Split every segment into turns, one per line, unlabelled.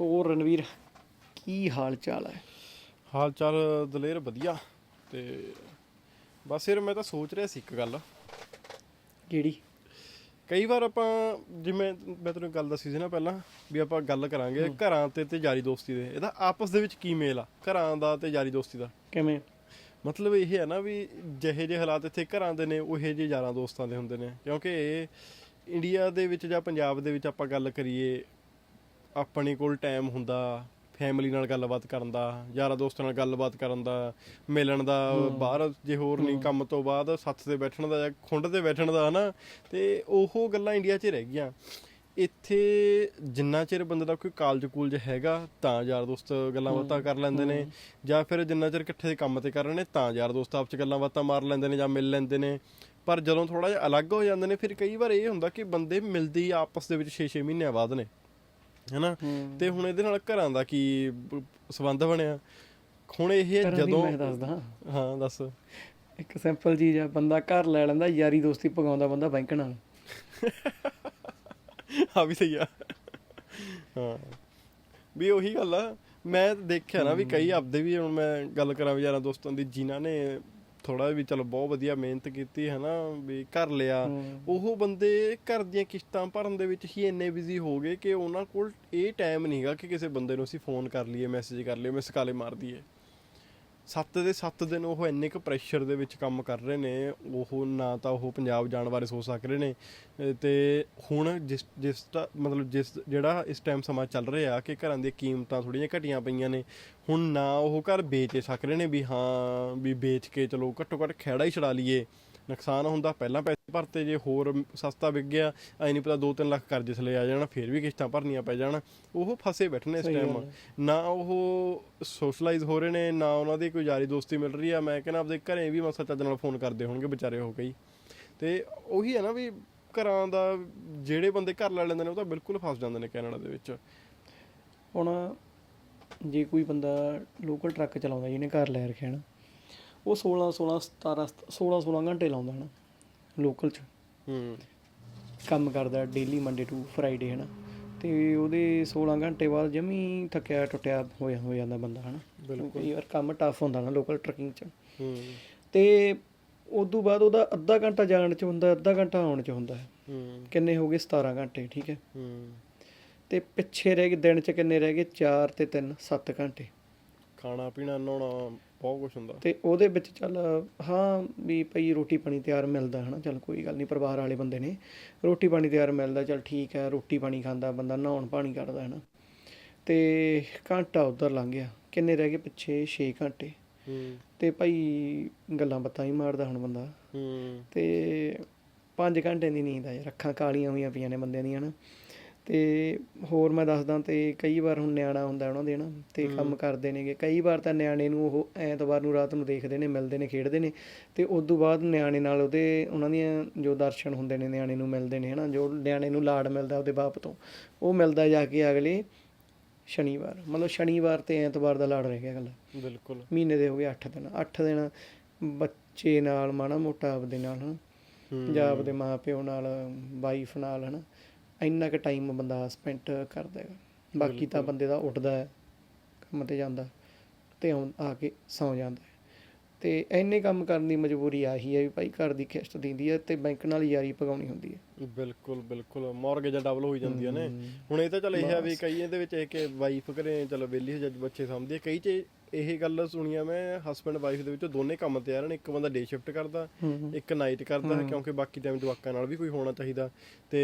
ਹੋਰ ਰਣਵੀਰ ਕੀ ਹਾਲ ਚਾਲ ਹੈ?
ਹਾਲ ਚਾਲ ਦਲੇਰ ਵਧੀਆ ਤੇ ਬਸ ਯਾਰ ਮੈਂ ਤਾਂ ਸੋਚ ਰਿਹਾ ਸੀ ਇੱਕ ਗੱਲ।
ਕਿਹੜੀ?
ਕਈ ਵਾਰ ਆਪਾਂ ਜਿਵੇਂ ਮੈਂ ਤੈਨੂੰ ਇੱਕ ਗੱਲ ਦੱਸੀ ਸੀ ਨਾ ਪਹਿਲਾਂ ਵੀ ਆਪਾਂ ਗੱਲ ਕਰਾਂਗੇ ਘਰਾਂ ਤੇ ਤੇ ਯਾਰੀ ਦੋਸਤੀ ਦੇ। ਇਹਦਾ ਆਪਸ ਦੇ ਵਿੱਚ ਕੀ ਮੇਲ ਆ? ਘਰਾਂ ਦਾ ਤੇ ਯਾਰੀ ਦੋਸਤੀ ਦਾ।
ਕਿਵੇਂ?
ਮਤਲਬ ਇਹ ਹੈ ਨਾ ਵੀ ਜਿਹੇ ਜਿਹੇ ਹਾਲਾਤ ਇੱਥੇ ਘਰਾਂ ਦੇ ਨੇ ਉਹੇ ਜਿਹੇ ਯਾਰਾਂ ਦੋਸਤਾਂ ਦੇ ਹੁੰਦੇ ਨੇ। ਕਿਉਂਕਿ ਇਹ ਇੰਡੀਆ ਦੇ ਵਿੱਚ ਜਾਂ ਪੰਜਾਬ ਦੇ ਵਿੱਚ ਆਪਾਂ ਗੱਲ ਕਰੀਏ ਆਪਣੇ ਕੋਲ ਟਾਈਮ ਹੁੰਦਾ ਫੈਮਿਲੀ ਨਾਲ ਗੱਲਬਾਤ ਕਰਨ ਦਾ ਯਾਰਾਂ ਦੋਸਤਾਂ ਨਾਲ ਗੱਲਬਾਤ ਕਰਨ ਦਾ ਮਿਲਣ ਦਾ ਬਾਹਰ ਜੇ ਹੋਰ ਨਹੀਂ ਕੰਮ ਤੋਂ ਬਾਅਦ ਸੱਥ ਤੇ ਬੈਠਣ ਦਾ ਜਾਂ ਖੁੰਡ ਤੇ ਬੈਠਣ ਦਾ ਹਨਾ? ਤੇ ਉਹ ਗੱਲਾਂ ਇੰਡੀਆ 'ਚ ਰਹਿ ਗਈਆਂ। ਇੱਥੇ ਜਿੰਨਾ ਚਿਰ ਬੰਦੇ ਦਾ ਕੋਈ ਕਾਲਜ ਕੂਲਜ ਹੈਗਾ ਤਾਂ ਯਾਰ ਦੋਸਤ ਗੱਲਾਂ ਬਾਤਾਂ ਕਰ ਲੈਂਦੇ ਨੇ। ਜਾਂ ਫਿਰ ਜਿੰਨਾ ਚਿਰ ਇਕੱਠੇ ਦੇ ਕੰਮ ਤੇ ਕਰ ਰਹੇ ਨੇ ਤਾਂ ਯਾਰ ਦੋਸਤ ਆਪਸ ਚ ਗੱਲਾਂ ਬਾਤਾਂ ਮਾਰ ਲੈਂਦੇ ਨੇ ਜਾਂ ਮਿਲ ਲੈਂਦੇ ਨੇ। ਪਰ ਜਦੋਂ ਥੋੜਾ ਜਿਹਾ ਅਲੱਗ ਹੋ ਜਾਂਦੇ ਨੇ ਫਿਰ ਕਈ ਵਾਰ ਇਹ ਹੁੰਦਾ ਕਿ ਬੰਦੇ ਮਿਲਦੇ ਹੀ ਆਪਸ ਦੇ ਵਿੱਚ 6-6 ਮਹੀਨਿਆਂ ਬਾਅਦ ਨੇ। ਹੈਨਾ? ਤੇ ਹੁਣ ਇਹਦੇ ਨਾਲ ਘਰਾਂ ਦਾ ਕੀ ਸੰਬੰਧ ਬਣਿਆ? ਹੁਣ ਇਹ ਜਦੋਂ
ਮੈਂ ਦੱਸਦਾ।
ਹਾਂ ਦੱਸ।
ਇੱਕ ਸਿੰਪਲ ਚੀਜ਼ ਆ ਬੰਦਾ ਘਰ ਲੈ ਲੈਂਦਾ ਯਾਰੀ ਦੋਸਤੀ ਪਗਾਉਂਦਾ ਬੰਦਾ ਬੈਂਕ ਨਾਲ
ਆ ਵੀ ਸਹੀ ਆ। ਹਾਂ। ਵੀ ਉਹੀ ਗੱਲ ਆ। ਮੈਂ ਦੇਖਿਆ ਨਾ ਵੀ ਕਈ ਆਪਦੇ ਵੀ ਹੁਣ ਮੈਂ ਗੱਲ ਕਰਾਂ ਵੀ ਯਾਰਾਂ ਦੋਸਤਾਂ ਦੀ ਜਿਨ੍ਹਾਂ ਨੇ ਥੋੜਾ ਵੀ ਚਲੋ ਬਹੁਤ ਵਧੀਆ ਮਿਹਨਤ ਕੀਤੀ ਹੈ ਨਾ ਵੀ ਕਰ ਲਿਆ। ਉਹ ਬੰਦੇ ਘਰ ਦੀਆਂ ਕਿਸ਼ਤਾਂ ਭਰਨ ਦੇ ਵਿੱਚ ਹੀ ਇੰਨੇ ਬਿਜ਼ੀ ਹੋ ਗਏ ਕਿ ਉਹਨਾਂ ਕੋਲ ਇਹ ਟਾਈਮ ਨਹੀਂਗਾ ਕਿ ਕਿਸੇ ਬੰਦੇ ਨੂੰ ਅਸੀਂ ਫੋਨ ਕਰ ਲਈਏ ਮੈਸੇਜ ਕਰ ਲਈਏ ਮਿਸ ਕਾਲੇ ਮਾਰ ਦਈਏ ਸੱਤ ਦੇ ਸੱਤ ਦਿਨ ਉਹ ਇੰਨੇ ਕੁ ਪ੍ਰੈਸ਼ਰ ਦੇ ਵਿੱਚ ਕੰਮ ਕਰ ਰਹੇ ਨੇ, ਉਹ ਨਾ ਤਾਂ ਉਹ ਪੰਜਾਬ ਜਾਣ ਬਾਰੇ ਸੋਚ ਸਕ ਰਹੇ ਨੇ ਤੇ ਹੁਣ ਜਿਸ ਜਿਸ ਦਾ ਮਤਲਬ ਜਿਸ ਜਿਹੜਾ ਇਸ ਟਾਈਮ ਸਮਾਂ ਚੱਲ ਰਿਹਾ ਕਿ ਘਰਾਂ ਦੀਆਂ ਕੀਮਤਾਂ ਥੋੜੀਆਂ ਘਟੀਆਂ ਪਈਆਂ ਨੇ, ਹੁਣ ਨਾ ਉਹ ਘਰ ਵੇਚ ਸਕ ਰਹੇ ਨੇ ਵੀ ਹਾਂ, ਵੀ ਵੇਚ ਕੇ ਚਲੋ ਘੱਟੋ ਘੱਟ ਖਹਿੜਾ ਹੀ ਛਡਾ ਲਈਏ, ਨੁਕਸਾਨ ਹੁੰਦਾ ਪਹਿਲਾਂ ਪੈਸੇ ਭਰਤੇ ਜੇ ਹੋਰ ਸਸਤਾ ਵਿਕ ਗਿਆ ਐ ਨਹੀਂ ਪਤਾ 2-3 ਲੱਖ ਕਰਜ਼ੇ ਥਲੇ ਆ ਜਾਣਾ ਫਿਰ ਵੀ ਕਿਸ਼ਤਾਂ ਭਰਨੀਆਂ ਪੈ ਜਾਣ। ਉਹ ਫਸੇ ਬੈਠੇ ਨੇ ਇਸ ਟਾਈਮ। ਨਾ ਉਹ ਸੋਸ਼ਲਾਈਜ਼ ਹੋ ਰਹੇ ਨੇ ਨਾ ਉਹਨਾਂ ਦੀ ਕੋਈ ਯਾਰੀ ਦੋਸਤੀ ਮਿਲ ਰਹੀ ਆ। ਮੈਂ ਕਹਿੰਦਾ ਆਪਦੇ ਘਰੇ ਵੀ ਮਸਾ ਚੱਜ ਨਾਲ ਫੋਨ ਕਰਦੇ ਹੋਣਗੇ ਵਿਚਾਰੇ ਹੋ ਕਈ ਤੇ ਉਹੀ ਹੈ ਨਾ ਵੀ ਘਰਾਂ ਦਾ ਜਿਹੜੇ ਬੰਦੇ ਘਰ ਲੈ ਲੈਂਦੇ ਨੇ ਉਹ ਤਾਂ ਬਿਲਕੁਲ ਫਸ ਜਾਂਦੇ ਨੇ ਕੈਨੇਡਾ ਦੇ ਵਿੱਚ।
ਹੁਣ ਜੇ ਕੋਈ ਬੰਦਾ ਲੋਕਲ ਟਰੱਕ ਚਲਾਉਂਦਾ ਜਿਹਨੇ ਘਰ ਲੈ ਰੱਖਿਆ ਨਾ ਉਹ 16 16 17 16 16 ਘੰਟੇ ਲਾਉਂਦਾ ਨਾ ਲੋਕਲ 'ਚ।
ਹੂੰ।
ਕੰਮ ਕਰਦਾ ਡੇਲੀ ਮੰਡੇ ਟੂ ਫਰਾਈਡੇ ਹਨਾ। ਤੇ ਉਹਦੇ 16 ਘੰਟੇ ਬਾਅਦ ਜਮੀ ਥੱਕਿਆ ਟੁੱਟਿਆ ਹੋਇਆ ਹੋ ਜਾਂਦਾ ਬੰਦਾ ਹਨਾ।
ਬਿਲਕੁਲ।
ਕਈ ਵਾਰ ਕੰਮ ਟਫ ਹੁੰਦਾ ਨਾ ਲੋਕਲ ਟਰੱਕਿੰਗ 'ਚ।
ਹੂੰ।
ਤੇ ਉਦੋਂ ਬਾਅਦ ਉਹਦਾ ਅੱਧਾ ਘੰਟਾ ਜਾਣ 'ਚ ਹੁੰਦਾ ਅੱਧਾ ਘੰਟਾ ਆਉਣ 'ਚ ਹੁੰਦਾ। ਹੈ।
ਹੂੰ
ਕਿੰਨੇ ਹੋ ਗਏ? 17 ਘੰਟੇ ਠੀਕ ਹੈ।
ਹੂੰ।
ਤੇ ਪਿੱਛੇ ਰਹਿ ਗਏ ਦਿਨ 'ਚ ਕਿੰਨੇ ਰਹਿ ਗਏ? 4 ਤੇ 3 7 ਘੰਟੇ।
ਖਾਣਾ ਪੀਣਾ ਨਹਾਉਣਾ ਬਹੁਤ ਕੁਝ ਹੁੰਦਾ।
ਤੇ ਉਹਦੇ ਵਿੱਚ ਚੱਲ ਹਾਂ ਵੀ ਭਈ ਰੋਟੀ ਪਾਣੀ ਤਿਆਰ ਮਿਲਦਾ ਹਨਾ ਚੱਲ ਕੋਈ ਗੱਲ ਨਹੀਂ ਪਰਿਵਾਰ ਵਾਲੇ ਬੰਦੇ ਨੇ। ਰੋਟੀ ਪਾਣੀ ਤਿਆਰ ਮਿਲਦਾ ਚੱਲ ਠੀਕ ਹੈ ਰੋਟੀ ਪਾਣੀ ਖਾਂਦਾ ਬੰਦਾ ਨਹਾਉਣ ਪਾਣੀ ਕਰਦਾ ਹਨਾ। ਤੇ ਘੰਟਾ ਉਧਰ ਲੰਘ ਗਿਆ। ਕਿੰਨੇ ਰਹਿ ਗਏ ਪਿੱਛੇ? 6 ਘੰਟੇ।
ਹੂੰ।
ਤੇ ਭਾਈ ਗੱਲਾਂ ਬਾਤਾਂ ਹੀ ਮਾਰਦਾ ਹੁਣ ਬੰਦਾ।
ਹੂੰ।
ਤੇ 5 ਘੰਟੇ ਦੀ ਨੀਂਦ ਆ ਯਾਰ ਅੱਖਾਂ ਕਾਲੀਆਂ ਹੋਈਆਂ ਪਈਆਂ ਨੇ ਬੰਦਿਆਂ ਦੀਆਂ ਹਨਾ। ਤੇ ਹੋਰ ਮੈਂ ਦੱਸਦਾ ਤੇ ਕਈ ਵਾਰ ਹੁਣ ਨਿਆਣਾ ਹੁੰਦਾ ਉਹਨਾਂ ਦੇ ਨਾ ਤੇ ਕੰਮ ਕਰਦੇ ਨੇਗੇ। ਕਈ ਵਾਰ ਤਾਂ ਨਿਆਣੇ ਨੂੰ ਉਹ ਐਤਵਾਰ ਨੂੰ ਰਾਤ ਨੂੰ ਦੇਖਦੇ ਨੇ ਮਿਲਦੇ ਨੇ ਖੇਡਦੇ ਨੇ ਤੇ ਉਸ ਤੋਂ ਬਾਅਦ ਨਿਆਣੇ ਨਾਲ ਉਹਦੇ ਉਹਨਾਂ ਦੀਆਂ ਜੋ ਦਰਸ਼ਨ ਹੁੰਦੇ ਨੇ ਨਿਆਣੇ ਨੂੰ ਮਿਲਦੇ ਨੇ ਹਨਾ ਜੋ ਨਿਆਣੇ ਨੂੰ ਲਾਡ ਮਿਲਦਾ ਉਹਦੇ ਬਾਪ ਤੋਂ ਉਹ ਮਿਲਦਾ ਜਾ ਕੇ ਅਗਲੇ ਸ਼ਨੀਵਾਰ ਮਤਲਬ ਸ਼ਨੀਵਾਰ ਤੇ ਐਤਵਾਰ ਦਾ ਲਾੜ ਰਹਿ ਗਿਆ ਗੱਲ
ਬਿਲਕੁਲ।
ਮਹੀਨੇ ਦੇ ਹੋ ਗਏ 8 ਦਿਨ 8 ਦਿਨ ਬੱਚੇ ਨਾਲ ਮਾੜਾ ਮੋਟਾ ਆਪਦੇ ਨਾਲ ਹਨਾ
ਹੂੰ।
ਜਾਂ ਆਪਦੇ ਮਾਪਿਓ ਨਾਲ ਵਾਈਫ ਨਾਲ ਹਨਾ ਇੰਨਾ ਕੁ ਟਾਈਮ ਬੰਦਾ ਸਪੈਂਡ ਕਰਦਾ ਹੈਗਾ। ਬਾਕੀ ਤਾਂ ਬੰਦੇ ਦਾ ਉੱਠਦਾ ਹੈ ਕੰਮ ਤੇ ਜਾਂਦਾ ਤੇ ਆ ਕੇ ਸੌਂ ਜਾਂਦਾ ਤੇ ਇੰਨੇ ਕੰਮ ਕਰਨ ਦੀ ਮਜਬੂਰੀ ਆਹੀ ਹੈ ਵੀ ਭਾਈ ਘਰ ਦੀ ਕਿਸ਼ਤ ਦਿੰਦੀ ਹੈ ਤੇ ਬੈਂਕ ਨਾਲ ਯਾਰੀ ਪਗਾਉਣੀ ਹੁੰਦੀ ਹੈ।
ਬਿਲਕੁਲ ਬਿਲਕੁਲ। ਮਾਰਗੇਜਾਂ ਡਬਲ ਹੋਈ ਜਾਂਦੀਆਂ ਨੇ। ਹੁਣ ਇਹ ਤਾਂ ਚਲ ਇਹ ਆ ਵੀ ਕਈ ਇਹਦੇ ਵਿੱਚ ਇਹ ਕਿ ਵਾਈਫ ਘਰੇ ਚਲ ਵਿਹਲੀ ਹੋ ਜੱਜ ਬੱਚੇ ਹੈ ਕਈ ਚ ਇਹ ਗੱਲ ਸੁਣੀਆਂ ਮੈਂ ਹਸਬੰਡ ਵਾਈਫ ਦੇ ਵਿੱਚ ਦੋਨੇ ਕੰਮ ਤੇ ਆ ਰਹੇ ਨੇ। ਇੱਕ ਬੰਦਾ ਡੇ ਸ਼ਿਫਟ ਕਰਦਾ ਇੱਕ ਨਾਈਟ ਕਰਦਾ ਕਿਉਂਕਿ ਬਾਕੀ ਟਾਈਮ ਜਵਾਕਾਂ ਨਾਲ ਵੀ ਕੋਈ ਹੋਣਾ ਚਾਹੀਦਾ ਤੇ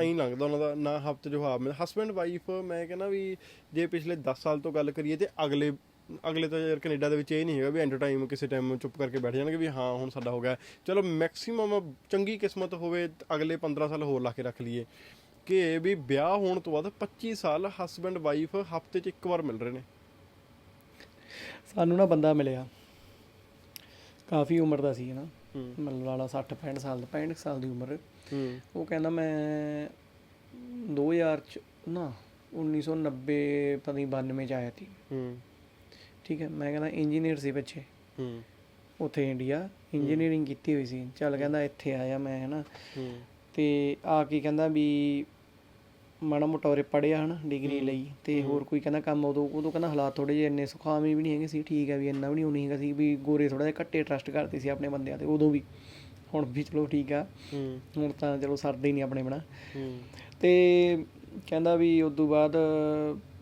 ਐਂ ਲੰਘਦਾ ਉਹਨਾਂ ਦਾ ਨਾ ਹਫ਼ਤੇ ਜੋ ਹਾਫ ਹਸਬੰਡ ਵਾਈਫ ਮੈਂ ਕਹਿੰਦਾ ਵੀ ਜੇ ਪਿਛਲੇ 10 ਸਾਲ ਤੋਂ ਗੱਲ ਕਰੀਏ ਤੇ ਅਗਲੇ ਅਗਲੇ ਤਾਂ ਯਾਰ ਕੈਨੇਡਾ ਦੇ ਵਿੱਚ ਇਹ ਨਹੀਂ ਹੈਗਾ ਵੀ ਐਂਡ ਟਾਈਮ ਕਿਸੇ ਟਾਈਮ ਚੁੱਪ ਕਰਕੇ ਬੈਠ ਜਾਣਗੇ ਵੀ ਹਾਂ ਹੁਣ ਸਾਡਾ ਹੋ ਗਿਆ। ਚਲੋ ਮੈਕਸਿਮਮ ਚੰਗੀ ਕਿਸਮਤ ਹੋਵੇ ਅਗਲੇ 15 ਸਾਲ ਹੋਰ ਲਾ ਕੇ ਰੱਖ ਲਈਏ। ਕਿ ਵੀ ਵਿਆਹ ਹੋਣ ਤੋਂ ਬਾਅਦ 25 ਸਾਲ ਹਸਬੰਡ ਵਾਈਫ ਹਫ਼ਤੇ 'ਚ ਇੱਕ ਵਾਰ ਮਿਲ ਰਹੇ ਨੇ।
ਸਾਨੂੰ ਨਾ ਬੰਦਾ ਮਿਲਿਆ। ਕਾਫੀ ਉਮਰ ਦਾ ਸੀ ਨਾ। ਮਤਲਬ ਲਾਲਾ 60 65 ਸਾਲ ਦਾ 65 ਸਾਲ ਦੀ ਉਮਰ। ਉਹ ਕਹਿੰਦਾ ਮੈਂ 2000 ਚ ਨਾ 1990 ਪਤਾ ਨਹੀਂ 92 ਚ ਆਇਆ ਸੀ। ਠੀਕ ਹੈ ਮੈਂ ਕਹਿੰਦਾ ਇੰਜੀਨੀਅਰ ਸੀ ਬੱਚੇ ਉੱਥੇ ਇੰਡੀਆ ਇੰਜੀਨੀਅਰਿੰਗ ਕੀਤੀ ਹੋਈ ਸੀ। ਚੱਲ ਕਹਿੰਦਾ ਇੱਥੇ ਆਇਆ ਮੈਂ ਹਨਾ
ਹੂੰ।
ਤੇ ਆ ਕੇ ਕਹਿੰਦਾ ਵੀ ਮਾੜਾ ਮੋਟਾ ਉਰੇ ਪੜਿਆ ਹਨਾ ਡਿਗਰੀ ਲਈ ਤੇ ਹੋਰ ਕੋਈ ਕਹਿੰਦਾ ਕੰਮ ਉਦੋਂ ਉਦੋਂ ਕਹਿੰਦਾ ਹਾਲਾਤ ਥੋੜੇ ਜਿਹੇ ਇੰਨੇ ਸੁਖਾਵੇਂ ਵੀ ਨਹੀਂ ਹੈਗੇ ਸੀ ਠੀਕ ਹੈ ਵੀ ਇੰਨਾ ਵੀ ਨਹੀਂ ਹੋਣੀ ਹੈਗਾ ਸੀ ਵੀ ਗੋਰੇ ਥੋੜਾ ਜਿਹਾ ਘੱਟੇ ਟਰਸਟ ਕਰਦੇ ਸੀ ਆਪਣੇ ਬੰਦਿਆਂ ਤੇ ਉਦੋਂ ਵੀ। ਹੁਣ ਵੀ ਚਲੋ ਠੀਕ ਆ। ਹੁਣ ਤਾਂ ਚਲੋ ਸਰਦੇ ਹੀ ਨਹੀਂ ਆਪਣੇ ਬਣਾ ਤੇ ਕਹਿੰਦਾ ਵੀ ਉਸ ਤੋਂ ਬਾਅਦ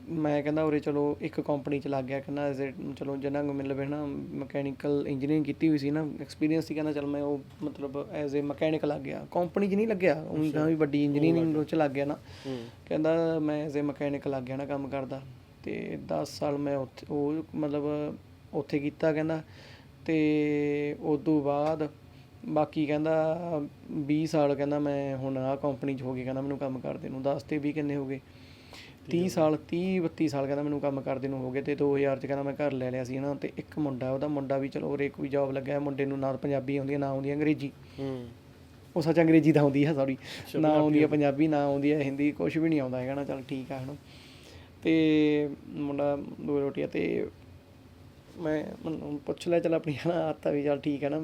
ਮੈਂ ਕਹਿੰਦਾ ਉਰੇ ਚਲੋ ਇੱਕ ਕੰਪਨੀ ਚ ਲੱਗ ਗਿਆ ਕਹਿੰਦਾ ਐਜ਼ ਚਲੋ ਜਿਹਨਾਂ ਨੂੰ ਮਤਲਬ ਹੈ ਨਾ ਮਕੈਨੀਕਲ ਇੰਜੀਨੀਅਰਿੰਗ ਕੀਤੀ ਹੋਈ ਸੀ ਨਾ ਐਕਸਪੀਰੀਅੰਸ ਸੀ ਕਹਿੰਦਾ ਚਲ ਮੈਂ ਉਹ ਮਤਲਬ ਐਜ਼ ਅ ਮਕੈਨਿਕ ਲੱਗ ਗਿਆ। ਕੰਪਨੀ 'ਚ ਨਹੀਂ ਲੱਗਿਆ ਉਹੀ ਕਹਾਂ ਵੀ ਵੱਡੀ ਇੰਜੀਨੀਅਰਿੰਗ ਚ ਲੱਗ ਗਿਆ ਨਾ। ਕਹਿੰਦਾ ਮੈਂ ਐਜ਼ ਅ ਮਕੈਨਿਕ ਲੱਗ ਗਿਆ ਨਾ ਕੰਮ ਕਰਦਾ ਤੇ 10 ਸਾਲ ਮੈਂ ਉੱਥੇ ਉਹ ਮਤਲਬ ਉੱਥੇ ਕੀਤਾ ਕਹਿੰਦਾ ਤੇ ਉਸ ਤੋਂ ਬਾਅਦ ਬਾਕੀ ਕਹਿੰਦਾ 20 ਸਾਲ ਕਹਿੰਦਾ ਮੈਂ ਹੁਣ ਆਹ ਕੰਪਨੀ 'ਚ ਹੋ ਗਈ ਕਹਿੰਦਾ ਮੈਨੂੰ ਕੰਮ ਕਰਦੇ ਨੂੰ 10 ਤੇ 20 ਕਿੰਨੇ ਹੋ ਗਏ। 30 ਸਾਲ 30 32 ਸਾਲ ਕਹਿੰਦਾ ਮੈਨੂੰ ਕੰਮ ਕਰਦੇ ਨੂੰ ਹੋ ਗਏ ਤੇ 2000 ਚ ਕਹਿੰਦਾ ਮੈਂ ਘਰ ਲੈ ਲਿਆ ਸੀ ਨਾ ਤੇ ਇੱਕ ਮੁੰਡਾ ਉਹਦਾ ਮੁੰਡਾ ਵੀ ਚਲੋ ਉਰੇ ਕੋਈ ਜੌਬ ਲੱਗਿਆ ਮੁੰਡੇ ਨੂੰ ਨਾ ਪੰਜਾਬੀ ਆਉਂਦੀ ਹੈ ਨਾ ਆਉਂਦੀ ਅੰਗਰੇਜ਼ੀ।
ਹੂੰ।
ਉਹ ਸੱਚ ਅੰਗਰੇਜ਼ੀ ਤਾਂ ਆਉਂਦੀ ਹੈ ਸੌਰੀ ਨਾ ਆਉਂਦੀ ਹੈ ਪੰਜਾਬੀ ਨਾ ਆਉਂਦੀ ਹੈ ਹਿੰਦੀ ਕੁਝ ਵੀ ਨਹੀਂ ਆਉਂਦਾ ਹੈਗਾ ਨਾ ਚੱਲ ਠੀਕ ਆ ਹਨਾ। ਤੇ ਮੁੰਡਾ ਦੋ ਰੋਟੀਆਂ ਤੇ ਮੈਂ ਮੈਨੂੰ ਪੁੱਛ ਲਿਆ ਚੱਲ ਆਪਣੀ ਹਨਾ ਆਤਾ ਵੀ ਚੱਲ ਠੀਕ ਹੈ ਨਾ।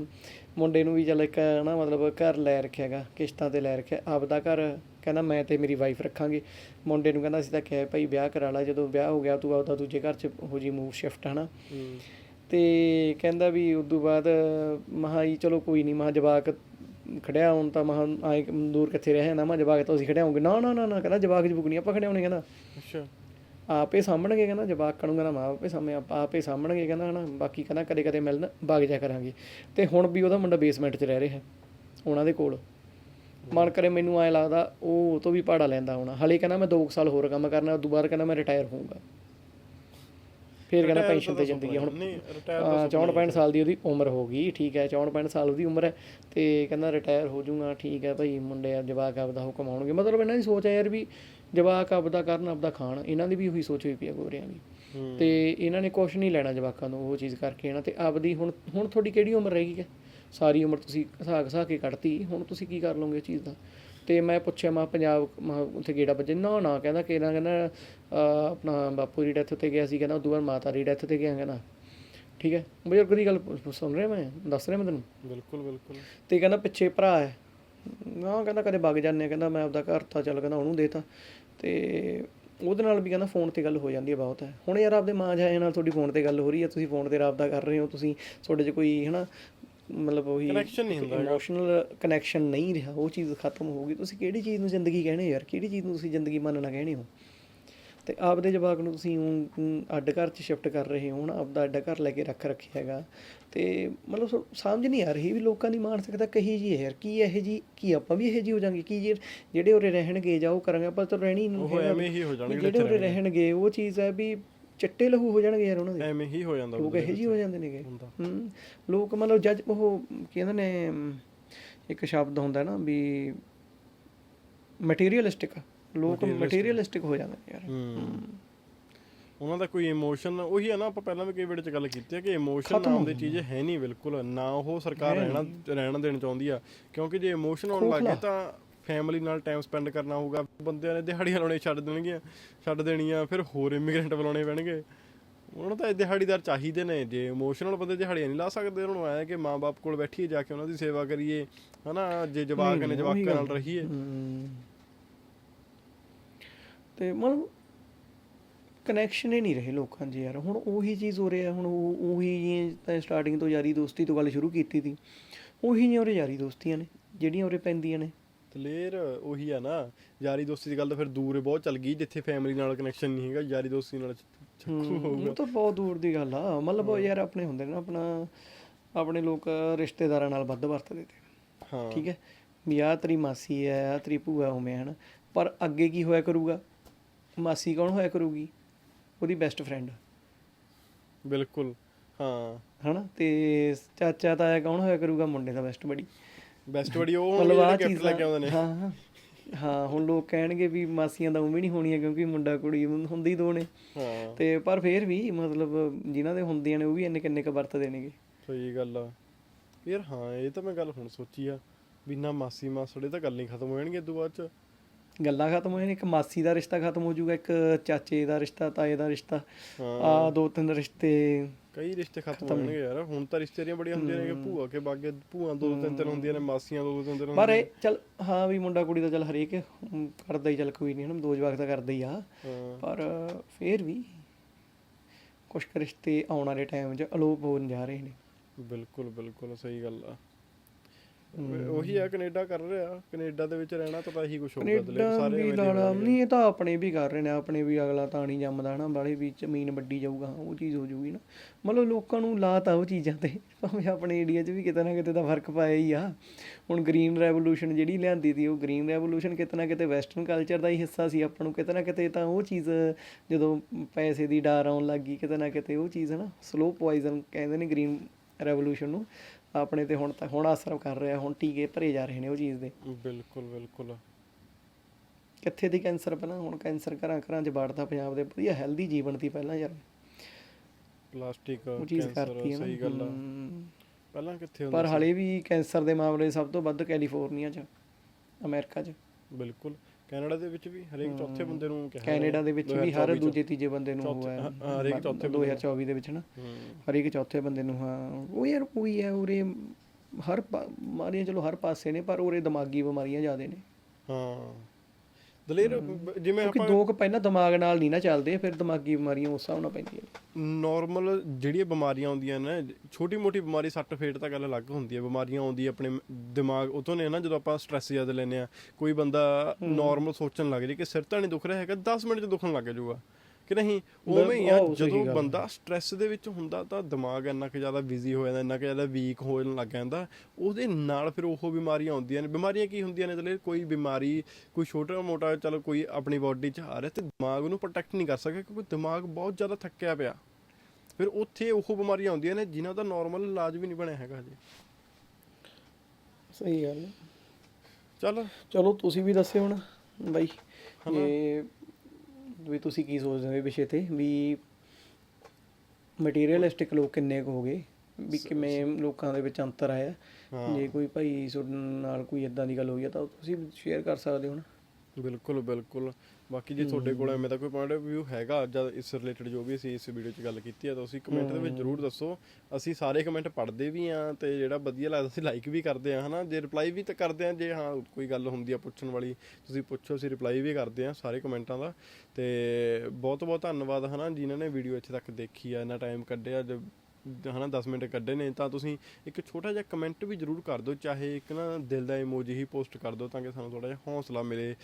ਮੁੰਡੇ ਨੂੰ ਵੀ ਚੱਲ ਇੱਕ ਨਾ ਮਤਲਬ ਘਰ ਲੈ ਰੱਖਿਆ ਹੈਗਾ ਕਿਸ਼ਤਾਂ ਤੇ ਲੈ ਰੱਖਿਆ ਆਪਦਾ ਘਰ ਕਹਿੰਦਾ ਮੈਂ ਤੇ ਮੇਰੀ ਵਾਈਫ ਰੱਖਾਂਗੇ। ਮੁੰਡੇ ਨੂੰ ਕਹਿੰਦਾ ਅਸੀਂ ਤਾਂ ਕਿਹਾ ਭਾਈ ਵਿਆਹ ਕਰਾ ਲਾ ਜਦੋਂ ਵਿਆਹ ਹੋ ਗਿਆ ਤੂੰ ਆਪਦਾ ਦੂਜੇ ਘਰ 'ਚ ਹੋ ਜੀ ਮੂਵ ਸ਼ਿਫਟ ਹਨਾ। ਤੇ ਕਹਿੰਦਾ ਵੀ ਉਦੋਂ ਬਾਅਦ ਮਹਾ ਜੀ ਚਲੋ ਕੋਈ ਨਹੀਂ ਮਹਾ ਜਵਾਕ ਖੜਿਆ ਹੁਣ ਤਾਂ ਮਹਾ ਆਏ ਦੂਰ ਕਿੱਥੇ ਰਹਿ ਜਾਂਦਾ ਮਹਾ ਜਵਾਕ ਤਾਂ ਅਸੀਂ ਖੜਿਆਉਂਗੇ ਨਾ ਨਾ ਨਾ ਨਾ ਕਹਿੰਦਾ ਜਵਾਕ ਜਬੁਕ ਨਹੀਂ ਆਪਾਂ ਖੜਿਆਉਣੇ ਕਹਿੰਦਾ।
ਅੱਛਾ।
ਆਪੇ ਸਾਹਮਣਗੇ ਕਹਿੰਦਾ ਜਵਾਕਾਂ ਨੂੰ ਕਹਿੰਦਾ ਮਾਂ ਆਪੇ ਸਾਹਮਣੇ ਆਪ- ਆਪੇ ਸਾਹਮਣਗੇ ਕਹਿੰਦਾ ਹਨਾ। ਬਾਕੀ ਕਹਿੰਦਾ ਕਦੇ ਕਦੇ ਮਿਲਣ ਵਗ ਜਾ ਕਰਾਂਗੇ। ਤੇ ਹੁਣ ਵੀ ਉਹਦਾ ਮੁੰਡਾ ਬੇਸਮੈਂਟ 'ਚ ਰਹਿ ਰਿਹਾ ਉਹਨਾਂ ਦੇ ਕੋਲ। ਮਨ ਕਰੇ ਮੈਨੂੰ ਐ ਲੱਗਦਾ ਉਹ ਉਹ ਤੋਂ ਵੀ ਪਹਾੜਾ ਲੈਂਦਾ ਹੋਣਾ। ਹਲੇ ਕਹਿੰਦਾ ਮੈਂ 2 ਸਾਲ ਹੋਰ ਕੰਮ ਕਰਨਾ ਉਦੋਂ ਬਾਅਦ ਕਹਿੰਦਾ ਮੈਂ ਰਿਟਾਇਰ ਹੋਊਂਗਾ। ਫਿਰ ਕਹਿੰਦਾ ਪੈਨਸ਼ਨ
ਤਾਂ
ਤੇ ਜ਼ਿੰਦਗੀ। ਹੁਣ
ਨਹੀਂ ਰਿਟਾਇਰ
ਹਾਂ, 64 65 ਸਾਲ ਦੀ ਉਹਦੀ ਉਮਰ ਹੋ ਗਈ ਠੀਕ ਹੈ 64 65 ਸਾਲ ਉਹਦੀ ਉਮਰ ਹੈ ਤੇ ਕਹਿੰਦਾ ਰਿਟਾਇਰ ਹੋ ਜਾਊਗਾ ਠੀਕ ਹੈ ਭਾਈ ਮੁੰਡੇ ਆ ਜਵਾਕ ਆਪਦਾ ਹੁਕਮ ਆਉਣਗੇ ਮਤਲਬ ਇਹਨਾਂ ਦੀ ਸੋਚ ਹੈ ਯਾਰ ਵੀ ਜਵਾਕ ਆਪਦਾ ਕਰਨ ਆਪਦਾ ਖਾਣ ਇਹਨਾਂ ਦੀ ਵੀ ਉਹੀ ਸੋਚ ਹੋਈ ਪਈ ਆ ਗੋਰਿਆਂ ਦੀ। ਤੇ ਇਹਨਾਂ ਨੇ ਕੁਝ ਨਹੀਂ ਲੈਣਾ ਜਵਾਕਾਂ ਨੂੰ ਉਹ ਚੀਜ਼ ਕਰਕੇ ਇਹਨਾਂ ਤੇ ਆਪਦੀ ਹੁਣ ਹੁਣ ਤੁਹਾਡੀ ਕਿਹੜੀ ਉਮਰ ਰਹਿ ਗਈ ਹੈ? ਸਾਰੀ ਉਮਰ ਤੁਸੀਂ ਘਸਾ ਘਸਾ ਕੇ ਕੱਢਤੀ ਹੁਣ ਤੁਸੀਂ ਕੀ ਕਰ ਲਓਗੇ ਇਸ ਚੀਜ਼ ਦਾ? ਤੇ ਮੈਂ ਪੁੱਛਿਆ ਮੈਂ ਪੰਜਾਬ ਉੱਥੇ ਗੇੜਾ ਵੱਜੇ ਨਾ ਨਾ ਕਹਿੰਦਾ ਕਿ ਕਹਿੰਦਾ ਅਹ ਆਪਣਾ ਬਾਪੂ ਦੀ ਡੈਥ ਤੇ ਗਿਆ ਸੀ ਕਹਿੰਦਾ ਉਦੋਂ ਬਾਅਦ ਮਾਤਾ ਦੀ ਡੈਥ ਤੇ ਗਿਆ ਕਹਿੰਦਾ। ਠੀਕ ਹੈ? ਬਜ਼ੁਰਗ ਦੀ ਗੱਲ ਸੁਣ ਰਿਹਾ ਮੈਂ? ਦੱਸ ਰਿਹਾ ਮੈਂ ਤੈਨੂੰ?
ਬਿਲਕੁਲ ਬਿਲਕੁਲ।
ਤੇ ਕਹਿੰਦਾ ਪਿੱਛੇ ਭਰਾ ਹੈ। ਨਾ ਕਹਿੰਦਾ ਕਦੇ ਵਗ ਜਾਂਦੇ ਕਹਿੰਦਾ ਮੈਂ ਆਪਦਾ ਘਰ ਤਾਂ ਚੱਲ ਕਹਿੰਦਾ ਉਹਨੂੰ ਦੇਤਾ। ਤੇ ਉਹਦੇ ਨਾਲ ਵੀ ਕਹਿੰਦਾ ਫੋਨ ਤੇ ਗੱਲ ਹੋ ਜਾਂਦੀ ਹੈ ਬਹੁਤ। ਹੈ ਹੁਣ ਯਾਰ ਆਪਦੇ ਮਾਂ ਜਾਏ ਨਾਲ ਤੁਹਾਡੀ ਫੋਨ ਤੇ ਗੱਲ ਹੋ ਰਹੀ ਹੈ ਤੁਸੀਂ ਫੋਨ ਤੇ ਰਾਬਤਾ ਕਰ ਰਹੇ ਹੋ ਤੁਸੀਂ ਤੁਹਾਡੇ 'ਚ ਕੋਈ ਹਨਾ ਮਤਲਬ ਉਹੀ
Connection ਨਹੀਂ ਹੁੰਦਾ ਹੈਗਾ।
ਇਮੋਸ਼ਨਲ ਕਨੈਕਸ਼ਨ ਨਹੀਂ ਰਿਹਾ ਉਹ ਚੀਜ਼ ਖਤਮ ਹੋ ਗਈ ਤੁਸੀਂ ਕਿਹੜੀ ਚੀਜ਼ ਨੂੰ ਜ਼ਿੰਦਗੀ ਕਹਿੰਦੇ ਯਾਰ? ਕਿਹੜੀ ਚੀਜ਼ ਨੂੰ ਤੁਸੀਂ ਜ਼ਿੰਦਗੀ ਮੰਨਣਾ ਕਹਿੰਦੇ ਹੋ? ਤੇ ਆਪਦੇ ਜਵਾਕ ਨੂੰ ਤੁਸੀਂ ਊਂ ਅੱਡ ਘਰ 'ਚ ਸ਼ਿਫਟ ਕਰ ਰਹੇ ਹੋ ਨਾ ਆਪਦਾ ਅੱਡ ਘਰ ਲੈ ਕੇ ਰੱਖ ਰੱਖਿਆ ਹੈਗਾ। ਤੇ ਮਤਲਬ ਸੋ- ਸਮਝ ਨਹੀਂ ਆ ਰਹੀ ਵੀ ਲੋਕਾਂ ਦੀ ਮਾਨਸਿਕਤਾ ਕਹੀ ਜੀ ਹੈ ਯਾਰ ਕੀ ਇਹ ਜੀ ਕੀ ਆਪਾਂ ਵੀ ਇਹ ਜੀ ਹੋ ਜਾਾਂਗੇ ਕੀ ਜੇ- ਜਿਹੜੇ ਉਰੇ ਰਹਿਣਗੇ ਜਾਂ ਉਹ ਕਰਾਂਗੇ ਆਪਾਂ ਤਾਂ ਰਹਿਣੀ ਨਹੀਂ
ਉਹ ਐਵੇਂ ਹੀ ਹੋ ਜਾਣਗੇ
ਜਿਹੜੇ ਉਰੇ ਰਹਿਣਗੇ ਉਹ ਚੀਜ਼ ਹੈ ਵੀ ਚਿੱਟੇ ਲਹੂ ਹੋ ਜਾਣਗੇ ਯਾਰ ਉਹਨਾਂ ਦੇ।
ਐਵੇਂ ਹੀ ਹੋ ਜਾਂਦਾ
ਲੋਕ ਇਹੋ ਜਿਹੇ ਹੋ ਜਾਂਦੇ ਨੇਗੇ। ਹੂੰ ਲੋਕ ਮਤਲਬ ਜੱਜ ਉਹ ਕਹਿੰਦੇ ਨੇ ਇੱਕ ਸ਼ਬਦ ਹੁੰਦਾ ਨਾ ਵੀ ਮਟੀਰੀਅਲਿਸਟਿਕ ਲੋਕ ਮਟੀਰੀਅਲਿਸਟਿਕ ਹੋ ਜਾਂਦੇ ਨੇ ਯਾਰ।
ਹੂੰ। ਉਹਨਾਂ ਦਾ ਕੋਈ ਇਮੋਸ਼ਨ ਉਹੀ ਹੈ ਨਾ ਆਪਾਂ ਪਹਿਲਾਂ ਵੀ ਕਈ ਵੀਡੀਓ 'ਚ ਗੱਲ ਕੀਤੀ ਹੈ ਕਿ ਇਮੋਸ਼ਨ ਨਾਮ ਦੀ ਚੀਜ਼ ਹੈ ਨਹੀਂ ਬਿਲਕੁਲ ਨਾ ਉਹ ਸਰਕਾਰ ਰਹਿਣਾ ਰਹਿਣ ਦੇਣ ਚਾਹੁੰਦੀ ਆ। ਕਿਉਂਕਿ ਜੇ ਇਮੋਸ਼ਨ ਆਉਣ ਲੱਗੇ ਤਾਂ ਫੈਮਿਲੀ ਨਾਲ ਟਾਈਮ ਸਪੈਂਡ ਕਰਨਾ ਹੋਊਗਾ ਬੰਦਿਆਂ ਨੇ ਦਿਹਾੜੀਆਂ ਲਾਉਣੇ ਛੱਡ ਦੇਣਗੀਆਂ ਛੱਡ ਦੇਣੀਆਂ ਫਿਰ ਹੋਰ ਇਮੀਗ੍ਰੈਂਟ ਬੁਲਾਉਣੇ ਪੈਣਗੇ। ਉਹਨਾਂ ਨੂੰ ਤਾਂ ਦਿਹਾੜੀਦਾਰ ਚਾਹੀਦੇ ਨੇ ਜੇ ਇਮੋਸ਼ਨਲ ਬੰਦੇ ਦਿਹਾੜੀਆਂ ਨਹੀਂ ਲਾ ਸਕਦੇ ਉਹਨਾਂ ਨੂੰ ਆਇਆ ਕਿ ਮਾਂ-ਬਾਪ ਕੋਲ ਬੈਠੀਏ ਜਾ ਕੇ ਉਹਨਾਂ ਦੀ ਸੇਵਾ ਕਰੀਏ ਹਨਾ ਜੇ ਜਵਾਕ ਨੇ ਜਵਾਕਾਂ ਨਾਲ ਰਹੀਏ।
ਤੇ ਮਤਲਬ ਕਨੈਕਸ਼ਨ ਹੀ ਨਹੀਂ ਰਹੇ ਲੋਕਾਂ 'ਚ ਯਾਰ। ਹੁਣ ਉਹੀ ਚੀਜ਼ ਹੋ ਰਿਹਾ ਹੁਣ ਉਹ ਉਹੀ ਤਾਂ ਸਟਾਰਟਿੰਗ ਤੋਂ ਯਾਰੀ ਦੋਸਤੀ ਤੋਂ ਗੱਲ ਸ਼ੁਰੂ ਕੀਤੀ ਸੀ ਉਹੀ ਜਿਹੀਆਂ ਉਰੇ ਯਾਰੀ ਦੋਸਤੀਆਂ ਨੇ ਜਿਹੜੀਆਂ ਉਰੇ ਪੈਂਦੀਆਂ ਨੇ।
ਦਲੇਰ ਉਹੀ ਆ ਨਾ ਯਾਰੀ ਦੋਸਤੀ ਦੀ ਗੱਲ ਤਾਂ ਫਿਰ ਦੂਰ ਬਹੁਤ ਚੱਲ ਗਈ ਜਿੱਥੇ ਫੈਮਿਲੀ ਨਾਲ ਕਨੈਕਸ਼ਨ ਨਹੀਂ ਹੈਗਾ ਯਾਰੀ ਦੋਸਤੀ ਨਾਲ ਚੱਕੂ ਹੋਊਗਾ।
ਉਹ ਤਾਂ ਬਹੁਤ ਦੂਰ ਦੀ ਗੱਲ ਆ। ਮਤਲਬ ਯਾਰ ਆਪਣੇ ਹੁੰਦੇ ਨੇ ਨਾ ਆਪਣਾ ਆਪਣੇ ਲੋਕ ਰਿਸ਼ਤੇਦਾਰਾਂ ਨਾਲ ਵੱਧ ਵਰਤਦੇ ਤੇ
ਹਾਂ।
ਠੀਕ ਹੈ? ਵੀ ਆਹ ਤੇਰੀ ਮਾਸੀ ਹੈ ਆਹ ਤੇਰੀ ਭੂਆ ਉਵੇਂ ਹਨ। ਪਰ ਅੱਗੇ ਕੀ ਹੋਇਆ ਕਰੂਗਾ? ਮਾਸੀ ਕੌਣ ਹੋਇਆ ਕਰੂਗੀ? ਉਹਦੀ ਬੈਸਟ ਫਰੈਂਡ
ਬਿਲਕੁਲ ਹਾਂ।
ਹਨਾ? ਤੇ ਚਾਚਾ ਤਾਇਆ ਕੌਣ ਹੋਇਆ ਕਰੂਗਾ? ਮੁੰਡੇ ਦਾ ਬੈਸਟ ਬੜੀ
ਬੈਸਟ ਬੜੀ ਉਹ
ਮਤਲਬ
ਜਿਹੜੇ ਗਿਫਟ
ਚੀਜ਼ਾਂ
ਲੈ ਕੇ ਆਉਂਦੇ ਨੇ।
ਹਾਂ ਹਾਂ। ਹਾਂ ਹੁਣ ਲੋਕ ਕਹਿਣਗੇ ਵੀ ਮਾਸੀਆਂ ਦਾ ਉਵੇਂ ਨਹੀਂ ਹੋਣੀਆਂ ਕਿਉਂਕਿ ਮੁੰਡਾ ਕੁੜੀ ਹੁੰਦੀ ਹੀ ਦੋ ਨੇ।
ਹਾਂ।
ਤੇ ਪਰ ਫੇਰ ਵੀ ਮਤਲਬ ਜਿਨ੍ਹਾਂ ਦੇ ਹੁੰਦੀਆਂ ਨੇ ਉਹ ਵੀ ਇੰਨੇ ਕਿੰਨੇ ਕ ਵਰਤਦੇ ਨੇਗੇ
ਸਹੀ ਗੱਲ ਆ। ਯਾਰ ਹਾਂ ਇਹ ਤਾਂ ਮੈਂ ਗੱਲ ਹੁਣ ਸੋਚੀ ਆ ਬਿਨਾ ਮਾਸੀ ਮਾਸੜੇ ਤਾਂ ਗੱਲ ਨਹੀਂ ਖਤਮ ਹੋ ਜਾਣਗੇ ਇਦੋਂ ਬਾਅਦ ਚ।
ਗੱਲਾਂ ਖਤਮ ਹੋ ਜਾਣ ਇੱਕ ਮਾਸੀ ਦਾ ਰਿਸ਼ਤਾ ਖਤਮ ਹੋ ਜਾਊਗਾ ਇੱਕ ਚਾਚੇ ਦਾ ਰਿਸ਼ਤਾ ਤਾਏ ਦਾ ਰਿਸ਼ਤਾ ਆ ਦੋ ਤਿੰਨ ਰਿਸ਼ਤੇ
ਕਈ ਰਿਸ਼ਤੇ ਖਤਮ ਹੋ ਜਾਣਗੇ ਯਾਰ ਹੁਣ ਤਾਂ ਰਿਸ਼ਤੇਰੀਆਂ ਬੜੀਆਂ ਹੁੰਦੀਆਂ ਨੇ ਕਿ ਭੂਆ ਕੇ ਬਾਗੇ ਭੂਆ ਦੋ ਤਿੰਨ ਤਿੰਨ ਹੁੰਦੀਆਂ ਨੇ ਮਾਸੀਆਂ ਦੋ ਤਿੰਨ ਤਿੰਨ
ਪਰ ਇਹ ਚਲ ਹਾਂ ਵੀ ਮੁੰਡਾ ਕੁੜੀ ਦਾ ਚਲ ਹਰੇਕ ਕਰਦਾ ਹੀ ਚਲ ਕੋਈ ਨਹੀਂ ਹਨਾ ਦੋ ਜਵਾਕ ਤਾਂ ਕਰਦਾ ਹੀ ਆ। ਪਰ ਫੇਰ ਵੀ ਕੁਝ ਰਿਸ਼ਤੇ ਆਉਣ ਵਾਲੇ ਟਾਈਮ 'ਚ ਅਲੋਪ ਹੋਣ ਜਾ ਰਹੇ ਨੇ।
ਬਿਲਕੁਲ ਬਿਲਕੁਲ ਸਹੀ ਗੱਲ ਆ। ਉਹੀ ਆ ਕੈਨੇਡਾ ਕਰ ਰਿਹਾ। ਕੈਨੇਡਾ ਦੇ ਵਿੱਚ ਰਹਿਣਾ ਤਾਂ ਇਹੀ ਕੁਝ ਹੋਊਗਾ
ਕੈਨੇਡਾ
ਸਾਰੇ
ਵੀ
ਦੇ
ਲਾਲਾ। ਨਹੀਂ ਇਹ ਤਾਂ ਆਪਣੇ ਵੀ ਕਰ ਰਹੇ ਨੇ ਆਪਣੇ ਵੀ ਅਗਲਾ ਤਾਂ ਨਹੀਂ ਜੰਮਦਾ ਹਨਾ ਬਾਲੇ ਵੀ ਜ਼ਮੀਨ ਵੱਡੀ ਜਾਊਗਾ ਉਹ ਚੀਜ਼ ਹੋ ਜਾਊਗੀ ਨਾ। ਮਤਲਬ ਲੋਕਾਂ ਨੂੰ ਲਾਤ ਆ ਉਹ ਚੀਜ਼ਾਂ ਤੇ ਭਾਵੇਂ ਆਪਣੇ ਇੰਡੀਆ 'ਚ ਵੀ ਕਿਤੇ ਨਾ ਕਿਤੇ ਤਾਂ ਫ਼ਰਕ ਪਾਇਆ ਹੀ ਆ। ਹੁਣ ਗ੍ਰੀਨ ਰੈਵੋਲੂਸ਼ਨ ਜਿਹੜੀ ਲਿਆਂਦੀ ਸੀ ਉਹ ਗ੍ਰੀਨ ਰੈਵੋਲੂਸ਼ਨ ਕਿਤੇ ਨਾ ਕਿਤੇ ਵੈਸਟਰਨ ਕਲਚਰ ਦਾ ਹੀ ਹਿੱਸਾ ਸੀ ਆਪਾਂ ਨੂੰ ਕਿਤੇ ਨਾ ਕਿਤੇ ਤਾਂ ਉਹ ਚੀਜ਼ ਜਦੋਂ ਪੈਸੇ ਦੀ ਡਾਰ ਆਉਣ ਲੱਗੀ ਕਿਤੇ ਨਾ ਕਿਤੇ ਉਹ ਚੀਜ਼ ਹਨਾ ਸਲੋ ਪੋਇਜ਼ਨ ਕਹਿੰਦੇ ਨੇ ਗ੍ਰੀਨ ਰੈਵੋਲੂਸ਼ਨ ਨੂੰ। ਆਪਣੇ ਤੇ ਹੁਣ ਤੱਕ ਹੁਣ ਅਸਰ ਕਰ ਰਿਹਾ ਹੁਣ ਟੀਕੇ ਭਰੇ ਜਾ ਰਹੇ ਨੇ ਉਹ ਚੀਜ਼ ਦੇ।
ਬਿਲਕੁਲ ਬਿਲਕੁਲ।
ਕਿੱਥੇ ਦੀ ਕੈਂਸਰ ਪਹਿਲਾਂ? ਹੁਣ ਕੈਂਸਰ ਘਰਾਂ ਘਰਾਂ 'ਚ ਵੜਦਾ ਪੰਜਾਬ ਦੇ ਵਧੀਆ ਹੈਲਦੀ ਜੀਵਨ ਦੀ ਪਹਿਲਾਂ ਯਾਰ।
ਪਲਾਸਟਿਕ ਕੈਂਸਰ ਸਹੀ ਗੱਲ ਆ। ਪਹਿਲਾਂ ਕਿੱਥੇ ਹੁੰਦਾ
ਪਰ ਹਲੇ ਵੀ ਕੈਂਸਰ ਦੇ ਮਾਮਲੇ ਸਭ ਤੋਂ ਵੱਧ ਕੈਲੀਫੋਰਨੀਆ 'ਚ ਅਮਰੀਕਾ 'ਚ।
ਬਿਲਕੁਲ। ਕੈਨੇਡਾ ਦੇ ਵਿੱਚ ਵੀ ਹਰੇਕ ਚੌਥੇ ਬੰਦੇ ਨੂੰ ਕਿਹਾ
ਕੈਨੇਡਾ ਦੇ ਵਿੱਚ ਵੀ ਹਰ
2024 ਚ।
ਦੂਜੇ ਤੀਜੇ ਬੰਦੇ ਨੂੰ ਹੋਇਆ।
ਹਰੇਕ ਚੌਥੇ ਬੰਦੇ ਨੂੰ।
2024 ਦੇ ਵਿੱਚ ਨਾ। ਹਰੇਕ ਚੌਥੇ ਬੰਦੇ ਨੂੰ ਹਾਂ। ਉਹ ਯਾਰ ਉਹੀ ਹੈ ਉਰੇ ਹਰ ਬਿਮਾਰੀਆਂ ਚਲੋ ਹਰ ਪਾਸੇ ਨੇ ਪਰ ਉਰੇ ਦਿਮਾਗੀ ਬਿਮਾਰੀਆਂ ਜ਼ਿਆਦੇ ਨੇ।
ਹਾਂ। ਦਲੇਰ ਜਿਵੇਂ
ਕਿਉਂਕਿ
ਆਪਾਂ
ਦੋ ਕੁ ਪਹਿਲਾਂ ਦਿਮਾਗ ਨਾਲ ਨਹੀਂ ਨਾ ਚੱਲਦੇ ਫਿਰ ਦਿਮਾਗੀ ਬਿਮਾਰੀਆਂ ਉਸ ਹਿਸਾਬ ਨਾਲ ਪੈਂਦੀਆਂ
ਨਾਰਮਲ ਜਿਹੜੀਆਂ ਬਿਮਾਰੀਆਂ ਆਉਂਦੀਆਂ ਨੇ ਛੋਟੀ ਮੋਟੀ ਬਿਮਾਰੀ ਸੱਟ ਫੇਟ ਤਾਂ ਗੱਲ ਅਲੱਗ ਹੁੰਦੀ ਹੈ ਬਿਮਾਰੀਆਂ ਆਉਂਦੀ ਆਪਣੇ ਦਿਮਾਗ ਉਤੋਂ ਨੇ ਨਾ ਜਦੋਂ ਆਪਾਂ ਸਟ੍ਰੈਸ ਜ਼ਿਆਦਾ ਲੈਨੇ ਆ ਕੋਈ ਬੰਦਾ ਨਾਰਮਲ ਸੋਚਣ ਲੱਗ ਜੇ ਕਿ ਸਿਰ ਤਾਂ ਨਹੀਂ ਦੁਖ ਰਿਹਾ ਹੈਗਾ 10 ਮਿੰਟ ਚ ਦੁਖਣ ਲੱਗ ਜਾਊਗਾ। ਕਿ ਨਹੀਂ ਉਵੇਂ ਹੀ ਆ
ਆਹੋ, ਸਹੀ
ਜਦੋਂ
ਗੱਲ
ਬੰਦਾ ਸਟ੍ਰੈਸ ਦੇ ਵਿੱਚ ਹੁੰਦਾ ਤਾਂ ਦਿਮਾਗ ਇੰਨਾ ਕਿ ਜ਼ਿਆਦਾ ਬਿਜ਼ੀ ਹੋ ਜਾਂਦਾ ਇੰਨਾ ਕਿ ਜ਼ਿਆਦਾ ਵੀਕ ਹੋਣ ਲੱਗ ਜਾਂਦਾ। ਉਹਦੇ ਨਾਲ ਫਿਰ ਉਹ ਬਿਮਾਰੀਆਂ ਆਉਂਦੀਆਂ ਨੇ। ਬਿਮਾਰੀਆਂ ਕੀ ਹੁੰਦੀਆਂ ਨੇ ਦਲੇਰ ਕੋਈ ਬਿਮਾਰੀ ਕੋਈ ਛੋਟਾ ਮੋਟਾ ਚਲੋ ਕੋਈ ਆਪਣੀ ਬਾਡੀ 'ਚ ਆ ਰਿਹਾ ਤੇ ਦਿਮਾਗ ਉਹਨੂੰ ਪ੍ਰੋਟੈਕਟ ਨਹੀਂ ਕਰ ਸਕਦਾ ਕਿਉਂਕਿ ਦਿਮਾਗ ਬਹੁਤ ਜ਼ਿਆਦਾ ਥੱਕਿਆ ਪਿਆ। ਫਿਰ ਉੱਥੇ ਉਹ ਬਿਮਾਰੀਆਂ ਆਉਂਦੀਆਂ ਨੇ ਜਿਨ੍ਹਾਂ ਦਾ ਨਾਰਮਲ ਇਲਾਜ ਵੀ ਨਹੀਂ ਬਣਿਆ ਹੈਗਾ ਹਜੇ।
ਸਹੀ ਗੱਲ ਹੈ
ਚੱਲ।
ਚਲੋ ਤੁਸੀਂ ਵੀ ਦੱਸਿਓ ਹੁਣ ਬਾਈ। ਇਹ ਵੀ ਤੁਸੀਂ ਕੀ ਸੋਚਦੇ ਹੋ ਇਹ ਵਿਸ਼ੇ ਤੇ ਵੀ ਮਟੀਰੀਅਲਿਸਟਿਕ ਲੋਕ ਕਿੰਨੇ ਕੁ ਹੋ ਗਏ? ਵੀ ਕਿਵੇਂ ਲੋਕਾਂ ਦੇ ਵਿੱਚ ਅੰਤਰ ਆਇਆ? ਜੇ ਕੋਈ ਭਾਈ ਤੁਹਾਡੇ ਨਾਲ ਕੋਈ ਇਦਾਂ ਦੀ ਗੱਲ ਹੋਈ ਹੈ ਤਾਂ ਤੁਸੀਂ ਸ਼ੇਅਰ ਕਰ ਸਕਦੇ ਹੋ ਨਾ?
ਬਿਲਕੁਲ ਬਿਲਕੁਲ। ਬਾਕੀ ਜੇ ਤੁਹਾਡੇ ਕੋਲ ਐਵੇਂ ਦਾ ਕੋਈ ਪੁਆਇੰਟ ਆਫ View ਹੈਗਾ ਜਦ ਇਸ ਰਿਲੇਟਡ ਜੋ ਵੀ ਅਸੀਂ ਇਸ ਵੀਡੀਓ 'ਚ ਗੱਲ ਕੀਤੀ ਹੈ ਤਾਂ ਤੁਸੀਂ ਕਮੈਂਟ ਦੇ ਵਿੱਚ ਜਰੂਰ ਦੱਸੋ। ਅਸੀਂ ਸਾਰੇ ਕਮੈਂਟ ਪੜ੍ਹਦੇ ਵੀ ਆਂ ਤੇ ਜਿਹੜਾ ਵਧੀਆ ਲੱਗਦਾ ਅਸੀਂ ਲਾਈਕ ਵੀ ਕਰਦੇ ਆਂ ਹਨਾ? ਜੇ ਰਿਪਲਾਈ ਵੀ ਤਾਂ ਕਰਦੇ ਆਂ ਜੇ ਹਾਂ ਕੋਈ ਗੱਲ ਹੁੰਦੀ ਆ ਪੁੱਛਣ ਵਾਲੀ ਤੁਸੀਂ ਪੁੱਛੋ ਅਸੀਂ ਰਿਪਲਾਈ ਵੀ ਕਰਦੇ ਆਂ ਸਾਰੇ ਕਮੈਂਟਾਂ ਦਾ। ਤੇ ਬਹੁਤ ਬਹੁਤ ਧੰਨਵਾਦ ਹਨਾ ਜਿਨ੍ਹਾਂ ਨੇ ਵੀਡੀਓ ਇੱਥੇ ਤੱਕ ਦੇਖੀ ਆ ਇੰਨਾ ਟਾਈਮ ਕੱਢਿਆ ਜ- ਹਨਾ 10 ਮਿੰਟ ਕੱਢੇ ਨੇ ਤਾਂ ਤੁਸੀਂ ਇੱਕ ਛੋਟਾ ਜਿਹਾ ਕਮੈਂਟ ਵੀ ਜਰੂਰ ਕਰ ਦਿਓ ਚਾਹੇ ਇੱਕ ਨਾ ਦਿਲ ਦਾ ਇਮੋਜੀ ਹੀ ਪੋਸਟ ਕਰ ਦਿਓ ਤਾਂ ਕਿ ਸਾਨੂੰ ਥੋੜਾ ਜਿਹਾ ਹੌਸਲਾ ਮਿਲੇ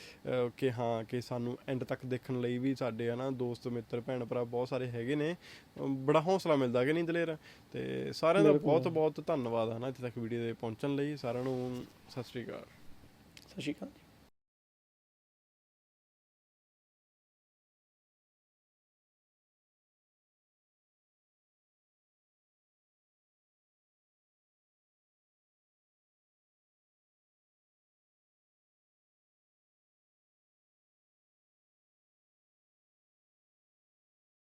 ਕਿ ਹਾਂ ਕਿ ਸਾਨੂੰ ਐਂਡ ਤੱਕ ਦੇਖਣ ਲਈ ਵੀ ਸਾਡੇ ਹਨਾ ਦੋਸਤ ਮਿੱਤਰ ਭੈਣ ਭਰਾ ਬਹੁਤ ਸਾਰੇ ਹੈਗੇ ਨੇ ਬੜਾ ਹੌਸਲਾ ਮਿਲਦਾ ਕਿ ਨਹੀਂ ਦਲੇਰ? ਤੇ ਸਾਰਿਆਂ ਦਾ ਬਹੁਤ ਬਹੁਤ ਧੰਨਵਾਦ ਹਨਾ ਇੱਥੇ ਤੱਕ ਵੀਡੀਓ ਦੇ ਪਹੁੰਚਣ ਲਈ ਸਾਰਿਆਂ ਨੂੰ ਸਤਿ ਸ਼੍ਰੀ ਅਕਾਲ।
ਸਤਿ ਸ਼੍ਰੀ ਅਕਾਲ